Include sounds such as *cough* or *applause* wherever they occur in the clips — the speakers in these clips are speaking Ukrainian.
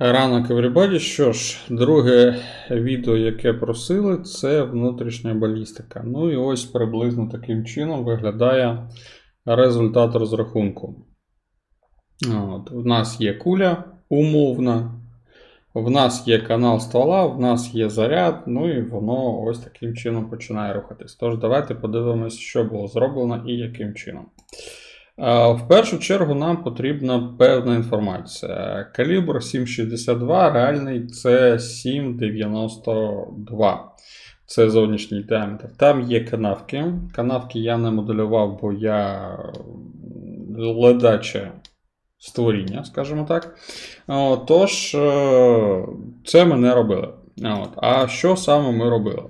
Ранок everybody. Що ж, друге відео, яке просили, це внутрішня балістика. Ну і ось приблизно таким чином виглядає результат розрахунку. От, У нас є куля умовна, в нас є канал ствола, в нас є заряд, ну і воно ось таким чином починає рухатись. Тож, давайте подивимось, що було зроблено і яким чином. В першу чергу нам потрібна певна інформація. Калібр 7,62, реальний це 7,92. Це зовнішній діаметр. Там є канавки. Канавки я не моделював, бо я ледаче створіння, скажімо так. Тож, е, це ми не робили. А що саме ми робили?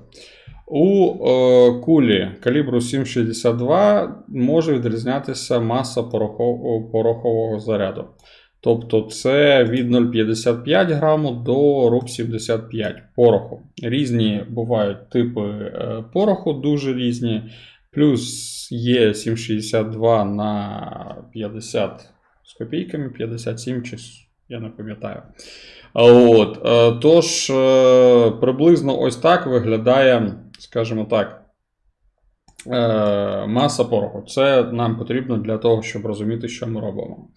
У е, кулі калібру 7,62 може відрізнятися маса порохового, порохового заряду. Тобто це від 0,55 граму до руб 75 пороху. Різні бувають типи е, пороху, дуже різні. Плюс є 7,62 на 50 з копійками, 57 чи я не пам'ятаю. От, е, тож, е, приблизно ось так виглядає, скажімо так, е, маса пороху. Це нам потрібно для того, щоб розуміти, що ми робимо.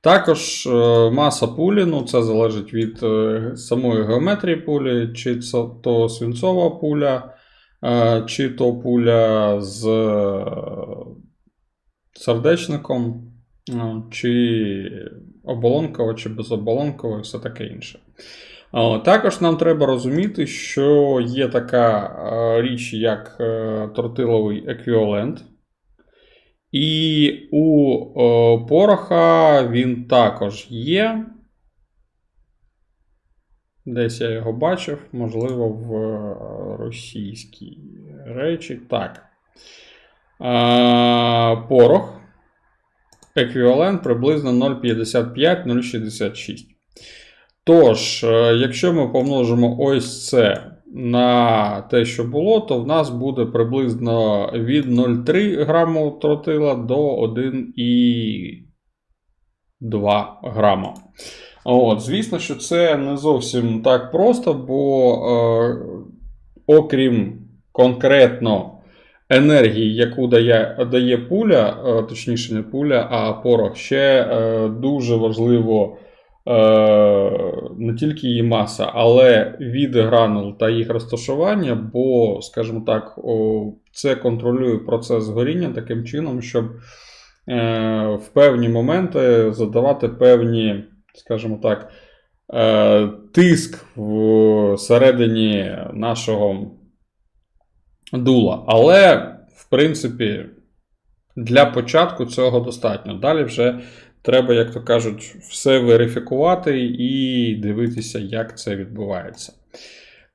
Також е, маса пулі, ну це залежить від е, самої геометрії пулі, чи це то свинцова пуля, чи то пуля з сердечником, чи оболонкова, чи безоболонкова, і все таке інше. Також нам треба розуміти, що є така річ, як е, тротиловий еквівалент. І у е, пороха він також є. Десь я його бачив, можливо, в е, російській речі. Так. Порох. Еквівалент приблизно 0,55-0,66. Тож, е, якщо ми помножимо ось це на те, що було, то в нас буде приблизно від 0,3 граму тротила до 1,2 грама. От, звісно, що це не зовсім так просто, бо е, окрім конкретно енергії, яку дає, дає пуля, е, точніше, не пуля, а порох, ще е, дуже важливо не тільки її маса, але від гранул та їх розташування, бо, скажімо так, це контролює процес горіння таким чином, щоб е, в певні моменти задавати певні, скажімо так, е, тиск всередині нашого дула. Але, в принципі, для початку цього достатньо. Далі вже треба, як то кажуть, все верифікувати і дивитися, як це відбувається.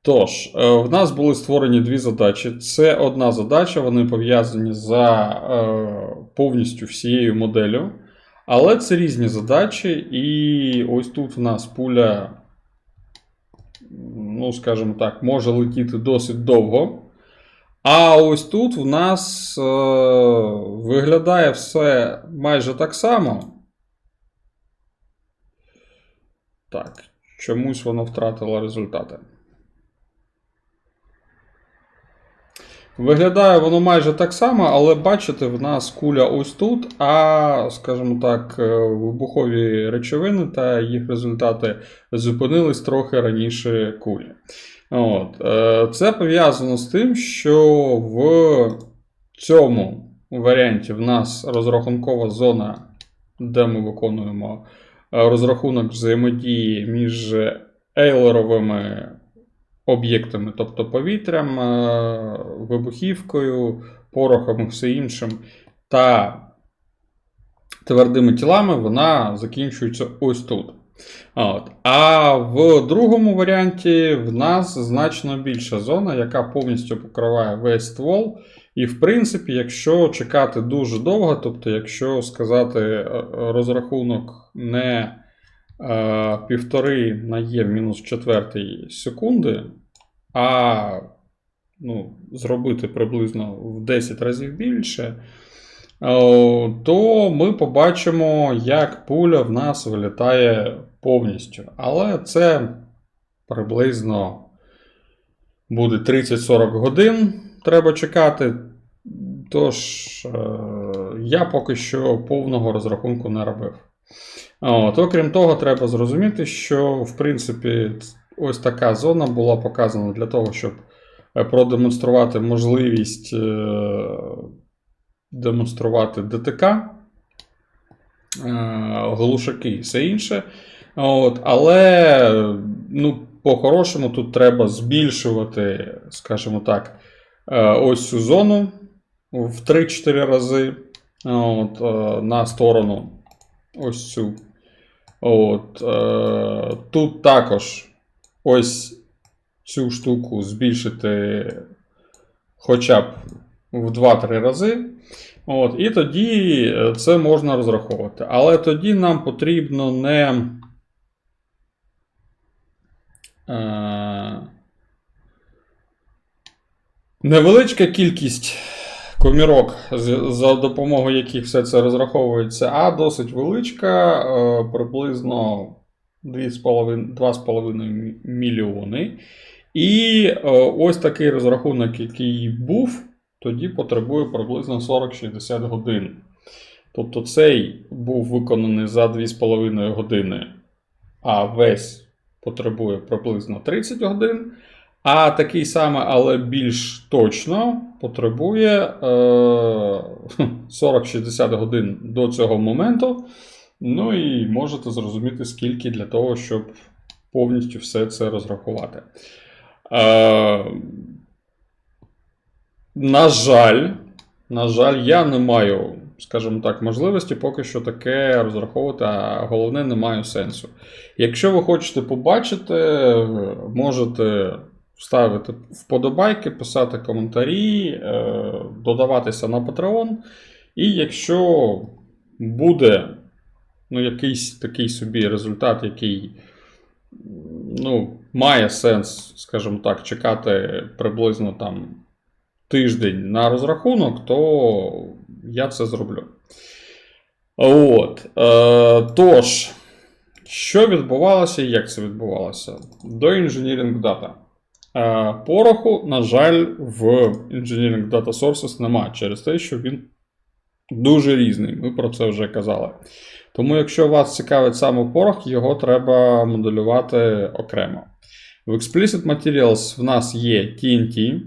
Тож, е, в нас були створені дві задачі. Це одна задача, вони пов'язані за е, повністю всією моделлю. Але це різні задачі, і ось тут в нас пуля, ну, скажімо так, може летіти досить довго. А ось тут в нас е, виглядає все майже так само. Так, чомусь воно втратило результати. Виглядає воно майже так само, але бачите, в нас куля ось тут, а, скажімо так, е, вибухові речовини та їх результати зупинились трохи раніше кулі. От. е, Це пов'язано з тим, що в цьому варіанті в нас розрахункова зона, де ми виконуємо розрахунок взаємодії між ейлеровими об'єктами, тобто повітрям, е, вибухівкою, порохом і все іншим, та твердими тілами, вона закінчується ось тут. От. А в другому варіанті в нас значно більша зона, яка повністю покриває весь ствол. І, в принципі, якщо чекати дуже довго, тобто, якщо сказати е, розрахунок не е, півтори на є в мінус четвертій секунди, а ну, зробити приблизно в 10 разів більше, о, то ми побачимо, як пуля в нас вилітає повністю. Але це приблизно буде 30-40 годин. Треба чекати. Тож, е, я поки що повного розрахунку не робив. От, окрім того, треба зрозуміти, що в принципі ось така зона була показана для того, щоб е, продемонструвати можливість е, демонструвати ДТК, глушаки і все інше. От, але ну, по-хорошому тут треба збільшувати, скажімо так, ось цю зону в 3-4 рази от, е, на сторону ось цю. От, е, тут також ось цю штуку збільшити хоча б в 2-3 рази. От, і тоді е, це можна розраховувати. Але тоді нам потрібно не. Е, невеличка кількість комірок, за допомогою яких все це розраховується, а досить величка, е, приблизно 2,5 2,5 мільйони. І е, ось такий розрахунок, який був, тоді потребує приблизно 40-60 годин. Тобто цей був виконаний за 2,5 години, а весь потребує приблизно 30 годин. А такий самий, але більш точно потребує е, *laughs* 40-60 годин до цього моменту. Ну і можете зрозуміти, скільки для того, щоб повністю все це розрахувати. Е, на жаль, на жаль, я не маю, скажімо так, можливості поки що таке розраховувати, а головне, не маю сенсу. Якщо ви хочете побачити, можете ставити вподобайки, писати коментарі, е, додаватися на Patreon. І якщо буде ну, якийсь такий собі результат, який ну, має сенс, скажімо так, чекати приблизно там тиждень на розрахунок, то я це зроблю. От. Е, тож, що відбувалося і як це відбувалося? До Engineering Data. Е, пороху, на жаль, в Engineering Data Sources немає через те, що він дуже різний. Ми про це вже казали. Тому, якщо вас цікавить саме порох, його треба моделювати окремо. В Explicit Materials в нас є TNT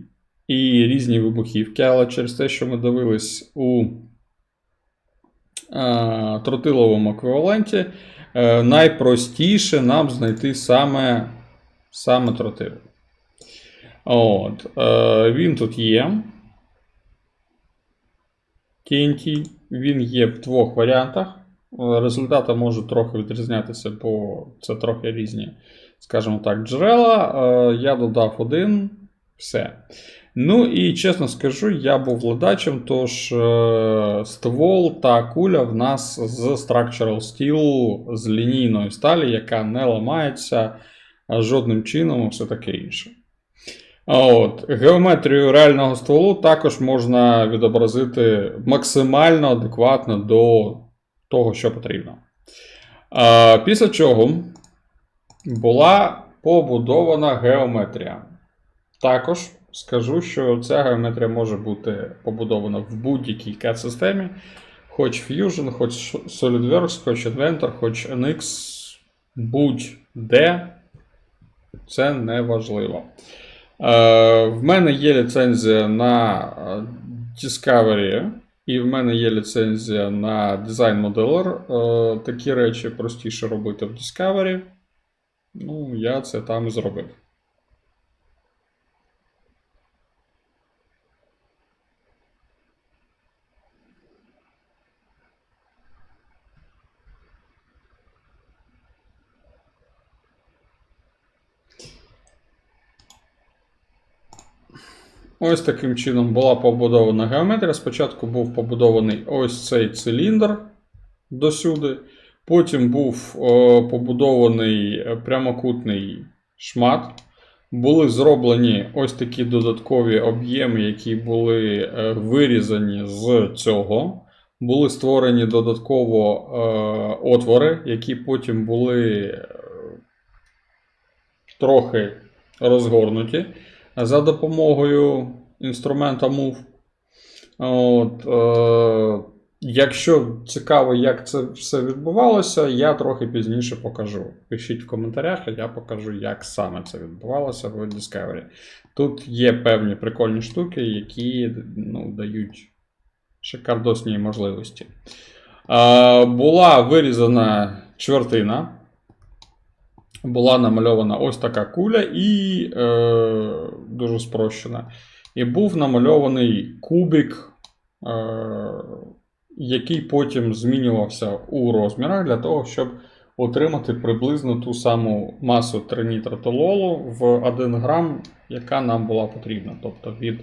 і різні вибухівки, але через те, що ми дивились у е, тротиловому еквіваленті, е, найпростіше нам знайти саме, саме тротил. От, е, він тут є. TNT, він є в двох варіантах. Е, Результати можуть трохи відрізнятися, бо це трохи різні, скажімо так, джерела. Е, Я додав один, все. Ну і чесно скажу, я був владачем, тож е, ствол та куля в нас з Structural Steel, з лінійної сталі, яка не ламається жодним чином, все таке інше. А От, геометрію реального стволу також можна відобразити максимально адекватно до того, що потрібно. А, після чого була побудована геометрія. Також скажу, що ця геометрія може бути побудована в будь-якій CAD-системі, хоч Fusion, хоч SolidWorks, хоч Inventor, хоч NX, будь-де. Це не важливо. Е, в мене є ліцензія на е, Discovery, і в мене є ліцензія на Modeler. Е, такі речі простіше робити в Discovery. Ну, я це там і зробив. Ось таким чином була побудована геометрія. Спочатку був побудований ось цей циліндр досюди. Потім був о, побудований е, прямокутний шмат. Були зроблені ось такі додаткові об'єми, які були е, вирізані з цього. були створені додатково е, отвори, які потім були е, трохи розгорнуті за допомогою інструмента Move. От, е, якщо цікаво, як це все відбувалося, я трохи пізніше покажу. Пишіть в коментарях, я покажу, як саме це відбувалося в Discovery. Тут є певні прикольні штуки, які ну, дають шикардосні можливості. Е, була вирізана чвертина. Була намальована ось така куля і е, дуже спрощена. І був намальований кубик, е, який потім змінювався у розмірах для того, щоб отримати приблизно ту саму масу тринітротололу в 1 грам, яка нам була потрібна. Тобто від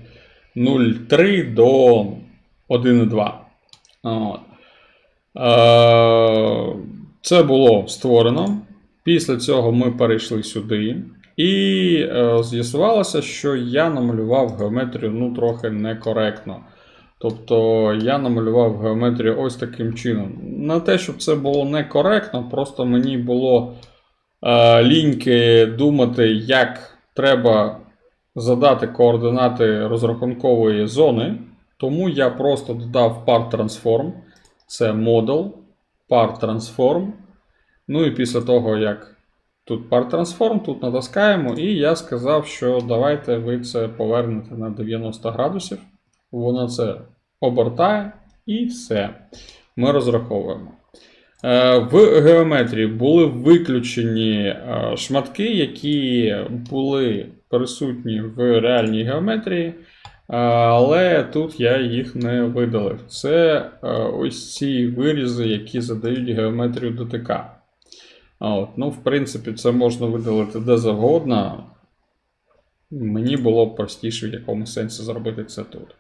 0,3 до 1,2. От. Е, Це було створено. Після цього ми перейшли сюди. І е, з'ясувалося, що я намалював геометрію ну, трохи некоректно. Тобто я намалював геометрію ось таким чином. Не те, щоб це було некоректно, просто мені було е, ліньки думати, як треба задати координати розрахункової зони. Тому я просто додав part transform. Це model, part transform. Ну і після того, як тут part transform, тут натискаємо, і я сказав, що давайте ви це повернете на 90 градусів. Воно це обертає і все. Ми розраховуємо. Е, В геометрії були виключені е, шматки, які були присутні в реальній геометрії. Е, Але тут я їх не видалив. Це ось ці вирізи, які задають геометрію ДТК. А От, ну, в принципі, це можна видалити де завгодно. Мені було б простіше в якомусь сенсі зробити це тут.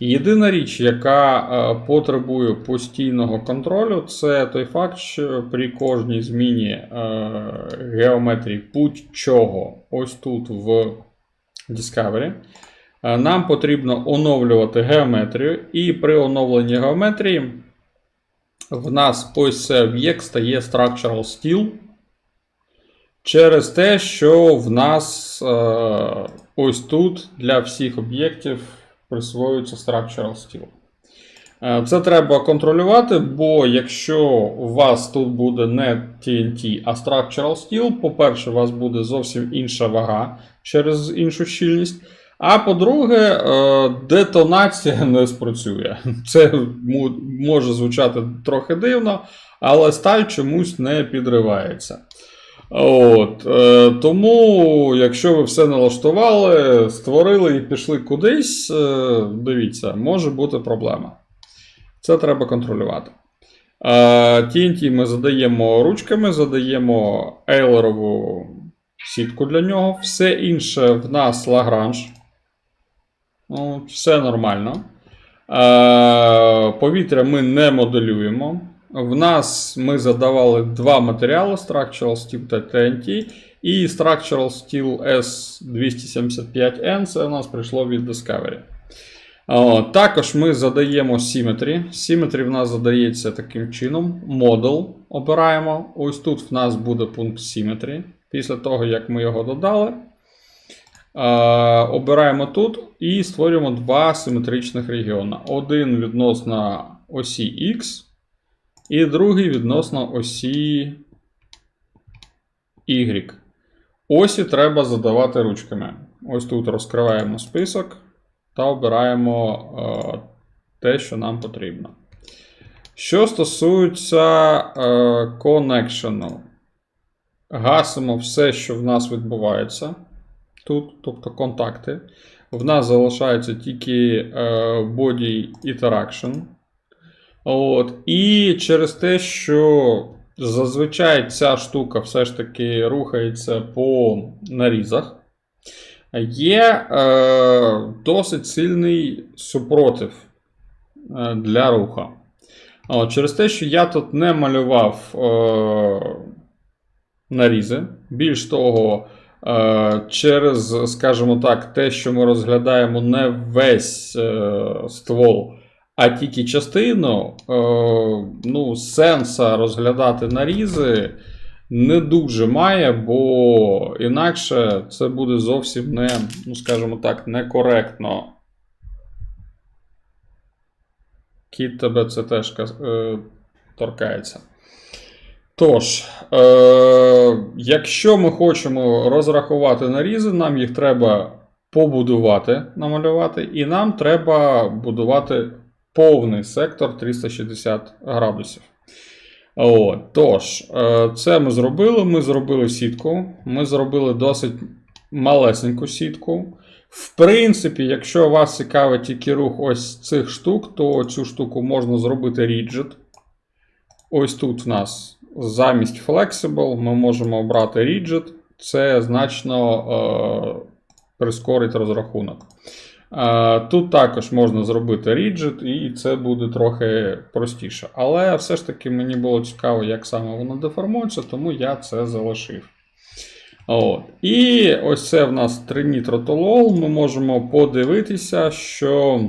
Єдина річ, яка е, потребує постійного контролю, це той факт, що при кожній зміні е, геометрії будь-чого ось тут в Discovery, е, нам потрібно оновлювати геометрію, і при оновленні геометрії в нас ось цей об'єкт стає Structural Steel. Через те, що в нас е, ось тут для всіх об'єктів присвоюється Structural Steel. Е, Це треба контролювати, бо якщо у вас тут буде не TNT, а Structural Steel, по-перше, у вас буде зовсім інша вага через іншу щільність. А по-друге, е, детонація не спрацює. Це може звучати трохи дивно, але сталь чомусь не підривається. От, е, тому, якщо ви все налаштували, створили і пішли кудись, е, дивіться, може бути проблема. Це треба контролювати. TNT ми задаємо ручками, задаємо ейлерову сітку для нього. Все інше в нас Лагранж. Ну, все нормально. Е, повітря ми не моделюємо. В нас ми задавали два матеріали: Structural Steel та TNT. І Structural Steel S275N це у нас прийшло від Discovery. О, також ми задаємо Symmetry. Symmetry в нас задається таким чином. Model обираємо. Ось тут в нас буде пункт Symmetry. Після того, як ми його додали. Е, обираємо тут і створюємо два симетричних регіони. Один відносно осі X, і другий відносно осі Y. Осі треба задавати ручками. Ось тут розкриваємо список та обираємо е, те, що нам потрібно. Що стосується е, коннекшену, гасимо все, що в нас відбувається тут, тобто контакти. В нас залишається тільки е, body interaction. От. І через те, що зазвичай ця штука все ж таки рухається по нарізах, є е, досить сильний супротив е, для руха. От, через те, що я тут не малював е, нарізи, більш того, через, скажімо так, те, що ми розглядаємо не весь е, ствол, а тільки частину, е, ну, сенса розглядати нарізи не дуже має, бо інакше це буде зовсім не, ну, скажімо так, некоректно. Кіт тебе це теж е, торкається. Тож, е, якщо ми хочемо розрахувати нарізи, нам їх треба побудувати, намалювати, і нам треба будувати повний сектор 360 градусів. От, тож, е, це ми зробили. Ми зробили сітку. Ми зробили досить малесеньку сітку. В принципі, якщо вас цікавить тільки рух ось цих штук, то цю штуку можна зробити ріджет. Ось тут в нас замість Flexible ми можемо обрати Rigid. Це значно е, прискорить розрахунок. Е, тут також можна зробити Rigid, і це буде трохи простіше. Але все ж таки мені було цікаво, як саме воно деформується, тому я це залишив. От. І ось це в нас тринітротолол. Ми можемо подивитися, що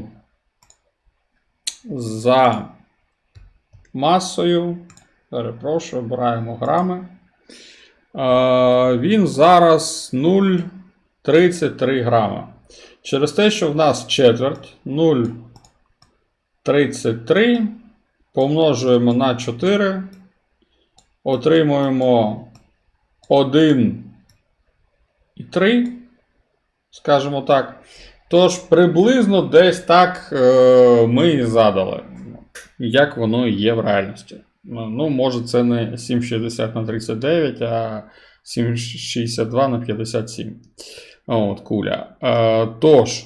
за масою. Перепрошую, обираємо грами. Він зараз 0,33 грама. Через те, що в нас четверть 0,33 помножуємо на 4, отримуємо 1,3, скажімо так. Тож, приблизно десь так е, ми і задали, як воно є в реальності. Ну, може, це не 7,60 на 39, а 7,62 на 57. От, куля. Е, тож,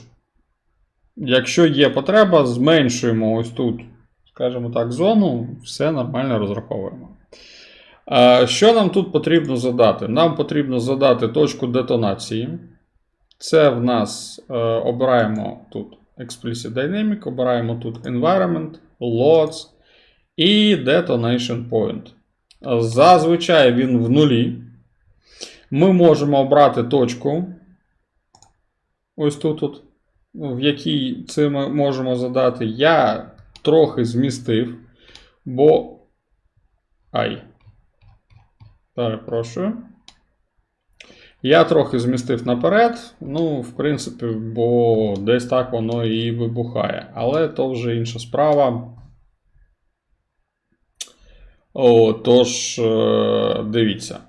якщо є потреба, зменшуємо ось тут, скажімо так, зону, все нормально розраховуємо. Е, що нам тут потрібно задати? Нам потрібно задати точку детонації. Це в нас е, обираємо тут Explicit Dynamic, обираємо тут Environment, Loads і Detonation Point. Зазвичай він в нулі. Ми можемо обрати точку. Ось тут, в якій це ми можемо задати. Я трохи змістив, бо. Ай. Перепрошую. Я трохи змістив наперед. Ну, в принципі, бо десь так воно і вибухає. Але то вже інша справа. О, тож, е, дивіться.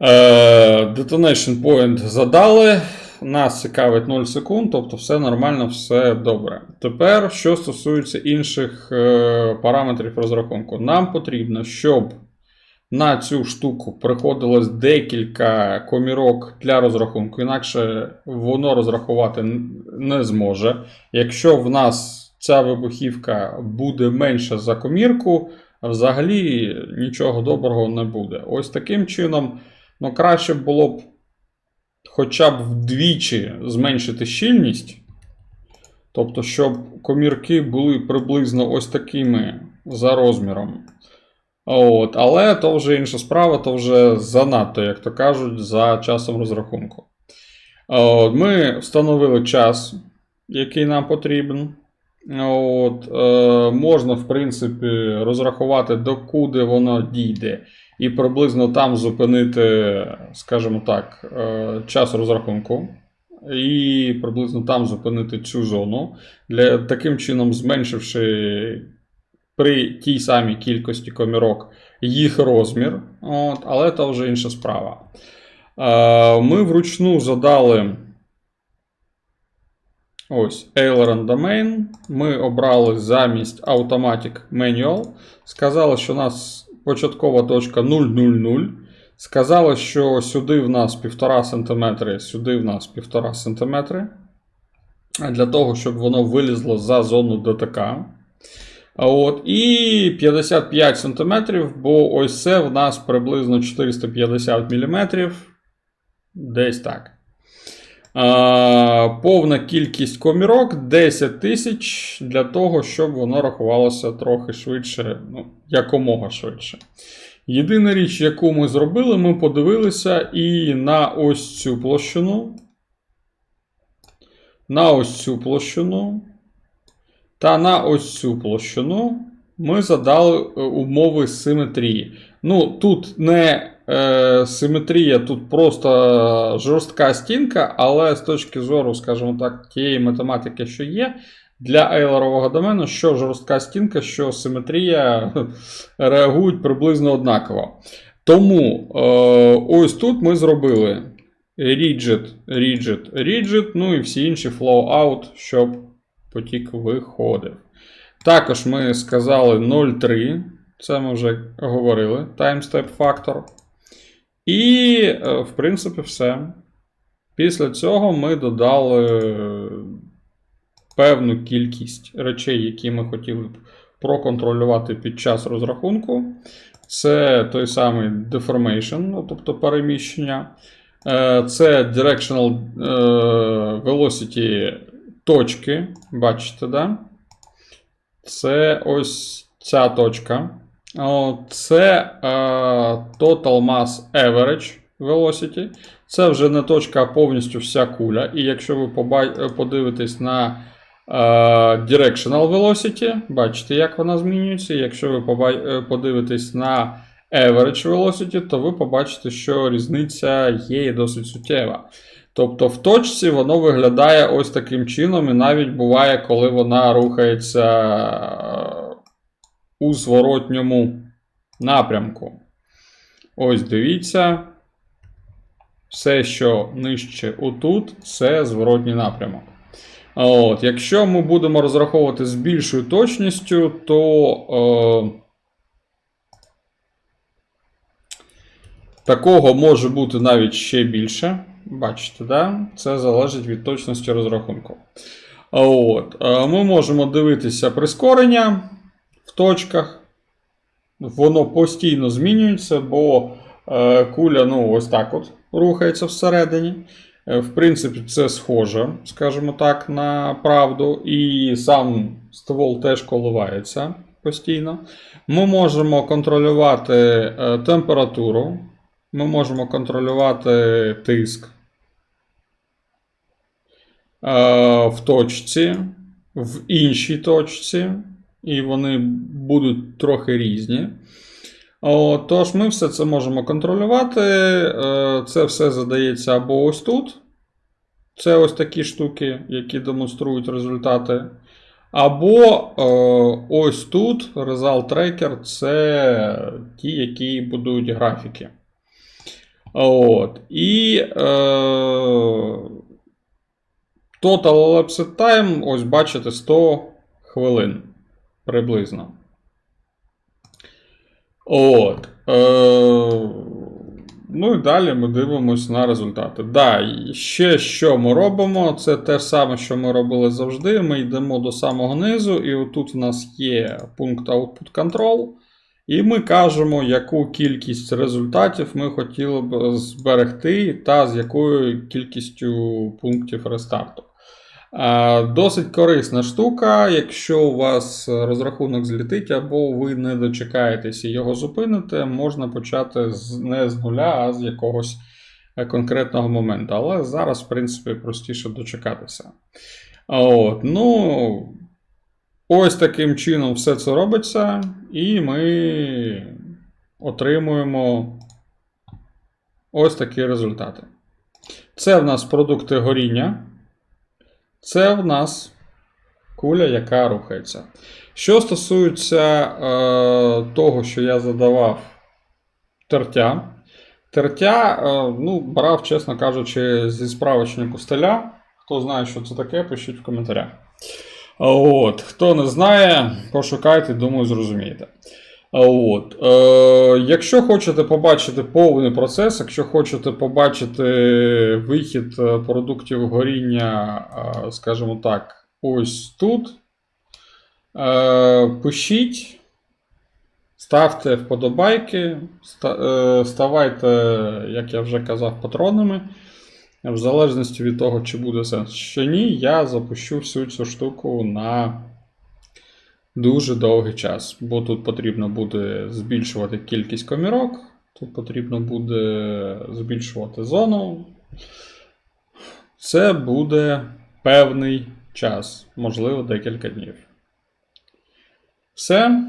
Е, Detonation point задали. Нас цікавить 0 секунд, тобто все нормально, все добре. Тепер, що стосується інших е, параметрів розрахунку, нам потрібно, щоб на цю штуку приходилось декілька комірок для розрахунку, інакше воно розрахувати не зможе. Якщо в нас ця вибухівка буде менша за комірку, взагалі нічого доброго не буде. Ось таким чином, ну краще було б хоча б вдвічі зменшити щільність. Тобто, щоб комірки були приблизно ось такими за розміром. От, але то вже інша справа, то вже занадто, як то кажуть, за часом розрахунку. Ми встановили час, який нам потрібен. От, е, можна, в принципі, розрахувати, докуди воно дійде, і приблизно там зупинити, скажімо так, е, час розрахунку. І приблизно там зупинити цю зону, для, таким чином зменшивши при тій самій кількості комірок їх розмір, от, але це вже інша справа. Е, ми вручну задали ось Aileron Domain. Ми обрали замість Automatic Manual. Сказали, що у нас початкова точка 0,00. Сказали, що сюди в нас 1,5 см, сюди в нас 1,5 см. Для того, щоб воно вилізло за зону ДТК. От, і 55 см, бо ось це в нас приблизно 450 мм. Десь так. Повна кількість комірок 10 тисяч для того, щоб воно рахувалося трохи швидше, ну, якомога швидше. Єдина річ, яку ми зробили, ми подивилися і на ось цю площину. На ось цю площину Та на ось цю площину ми задали е, умови симетрії. Ну, тут не е, симетрія, тут просто жорстка стінка, але з точки зору, скажімо так, тієї математики, що є, для ейлерового домену, що жорстка стінка, що симетрія *laughs* реагують приблизно однаково. Тому е, ось тут ми зробили rigid, rigid, rigid, ну і всі інші flow out, щоб потік виходив. Також ми сказали 0,3. Це ми вже говорили. Time step factor. І, е, в принципі, все. Після цього ми додали певну кількість речей, які ми хотіли б проконтролювати під час розрахунку. Це той самий deformation, ну, тобто переміщення. Е, Це directional е, velocity точки. Бачите, да? Це ось ця точка. Це е, Total Mass Average Velocity. Це вже не точка, а повністю вся куля. І якщо ви е, подивитесь на е, Directional Velocity, бачите, як вона змінюється. Якщо ви подивитесь на Average Velocity, то ви побачите, що різниця є і досить суттєва. Тобто в точці воно виглядає ось таким чином, і навіть буває, коли вона рухається у зворотньому напрямку. Ось дивіться. Все, що нижче отут, це зворотній напрямок. От, Якщо ми будемо розраховувати з більшою точністю, то е, такого може бути навіть ще більше. Бачите, да? це залежить від точності розрахунку. От, е, Ми можемо дивитися прискорення в точках. Воно постійно змінюється, бо е, куля ну, ось так от рухається всередині. Е, В принципі, це схоже, скажімо так, на правду. І сам ствол теж коливається постійно. Ми можемо контролювати е, температуру. Ми можемо контролювати тиск в точці, в іншій точці, і вони будуть трохи різні. Тож ми все це можемо контролювати. Е, Це все задається або ось тут. Це ось такі штуки, які демонструють результати. Або е, ось тут Result Tracker це ті, які будують графіки. От. І е, Total Elapsed Time, ось бачите, 100 хвилин приблизно. От. Е, ну і далі ми дивимося на результати. Да, ще що ми робимо, це те саме, що ми робили завжди. Ми йдемо до самого низу, і отут у нас є пункт Output Control. І ми кажемо, яку кількість результатів ми хотіли б зберегти, та з якою кількістю пунктів рестарту. Досить корисна штука, якщо у вас розрахунок злітить, або ви не дочекаєтесь і його зупините, можна почати не з нуля, а з якогось е, конкретного моменту. Але зараз, в принципі, простіше дочекатися. От, ну, ось таким чином все це робиться, і ми отримуємо ось такі результати. Це в нас продукти горіння. Це в нас куля, яка рухається. Що стосується е, того, що я задавав тертя. Тертя, е, ну, брав, чесно кажучи, зі справочнику стиля. Хто знає, що це таке, пишіть в коментарях. От, Хто не знає, пошукайте, думаю, зрозумієте. От. Е, Якщо хочете побачити повний процес, якщо хочете побачити вихід е, продуктів горіння, е, скажімо так, ось тут, е, пишіть, ставте вподобайки, е, ставайте, як я вже казав, патронами. В залежності від того, чи буде сенс чи ні, я запущу всю цю штуку на дуже довгий час. Бо тут потрібно буде збільшувати кількість комірок, тут потрібно буде збільшувати зону. Це буде певний час, можливо, декілька днів. Все.